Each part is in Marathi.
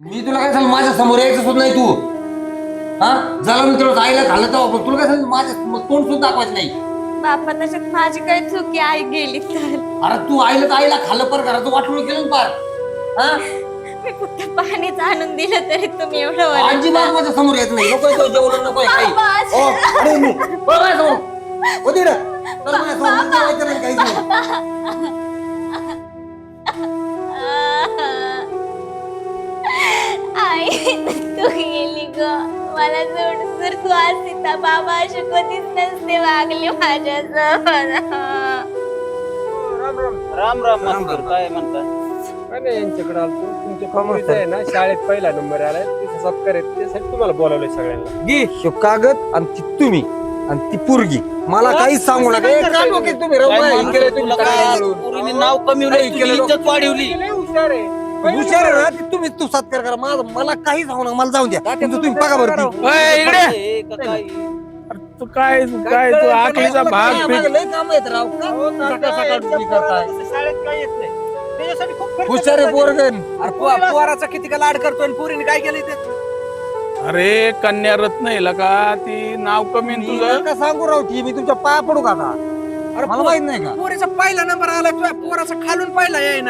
मी तुला काय सांग माझ्यासमोर यायचं सुद्धा नाही तू. हा? झालं मी तुला खाल्लं तेव्हा पण. तुला काय सांग माझ्या तोंड सुद्धा दाखवायचं नाही. बापा त्याच्यात माझी काय चुकी आई गेली तर. अरे तू आईला तर आईला खाल्लं पर घराचं वाटून केलं ना पार. हा? मी कुठं पाणीच आणून दिलं तरी तुम्ही एवढं आजी ओरडता. बाग माझ्यासमोर येत नाही. नको येतो जेवण नको आहे काही. बाबा, आज- ओ, अरे मी पळ माझ्यासमोर. तिकडं. चल माझ्यासमोर. मी जेवायचं नाही, काहीच नाही. तू गेली ग मला सोडून जर तू असती तर बाबा असे कधीच नसते वागले माझ्यासमोर राम राम. राम राम. मास्तर काय म्हणताय. काय नाही यांच्याकडे आलतो तुमच्या कॉमेडीचा आहे ना शाळेत पहिला नंबर आलाय. तिथे सत्कार त्यासाठी तुम्हाला बोलावलंय सगळ्यांना. ह्यो कागद आणि ती तुम्ही आणि ती पोरगी. मला काहीच सांगू नका. ए, काय डोक्यात तुम्ही? काय तुला तुम्ही काय काय? मिळून. पोरीने नाव कमी काही केलं इज्जत वाढवली. लय हुशार आहे. हुशार आहे ना ती तुम्ही तू सत्कार करा. माझं मला काही सांगू नका मला जाऊन द्या. तुमचं तुम्ही बघा बरं ती. ओय, इकडे. का काय? तू. काय तू काय तू आखलीचा भाग माझं लय काम आहेत राव का? हो, सकाळ सकाळ तुम्ही करताय. शाळेत काय येत नाही? त्याच्यासाठी खूप खर्च हुशार आहे अरे पो- पोराचा किती का लाड करतोय आणि पोरीने काय केलं ते? अरे कन्या रत्न आहे का ती नाव कमी न तुझं? नका सांगू राव ठी मी तुमच्या पाया पडू का आता? अरे मला माहीत नाही का? पोरीचा पहिला नंबर आला तुझ्या पोराचा खालून पहिला आहे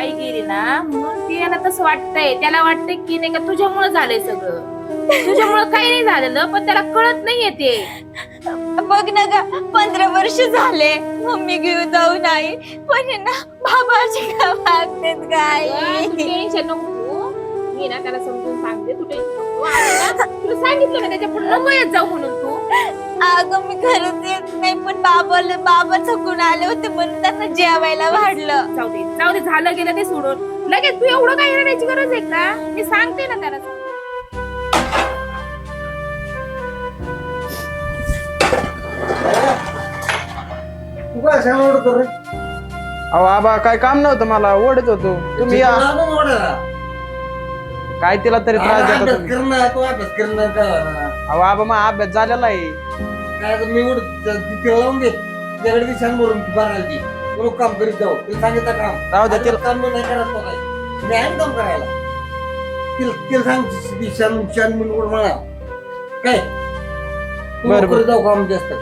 ती गेली ना म्हणून तिला तसं वाटतंय. त्याला वाटतंय की नाही का तुझ्यामुळे झालंय सगळं. तुझ्यामुळे काही नाही झालेलं पण त्याला कळत नाहीये ते. बघ ना ग पंधरा वर्ष झाले. मम्मी घेऊन जाऊ नाही. पण आहे ना बाबाची का वागतेत गाई? टेन्शन नको. मी ना त्याला समजून सांगते तू टेन्शन नको. आणि ना, तुला सांगितलं ना त्याच्या पुढे नको येत जाऊ म्हणून. तू अगं मी खरंच येत नाही पण बाबाला बाबा थकून आले होते म्हणून त्यांना जेवायला वाढलं. जाऊ दे जाऊ दे झालं गेलं ते सोडून. लगेच तू एवढं काही रडायची गरज आहे का? मी सांगते ना त्याला. तू काय सांगू ओरडतो रे? अहो आबा काय काम नव्हतं मला? ओढत होतो. तुम्ही या. काय तिला तरी त्रास देता अभ्यास तुम्ही. करणार तू अभ्यास करणार काय होणार? अहो आबा मग अभ्यास झालेला आहे. काय तर मी उडत तिथे लावून दे. त्याकडे ती सांग बोलून भरायला ती लोक काम करीत जाऊ. तिला सांगितलं काम राहू आणि तिला काम नाही करत तो काय मी आहे ना काम करायला. तिला तिला सांग ती शान शान म्हणून म्हणा. काय? तू बरं, जाऊ काम जास्त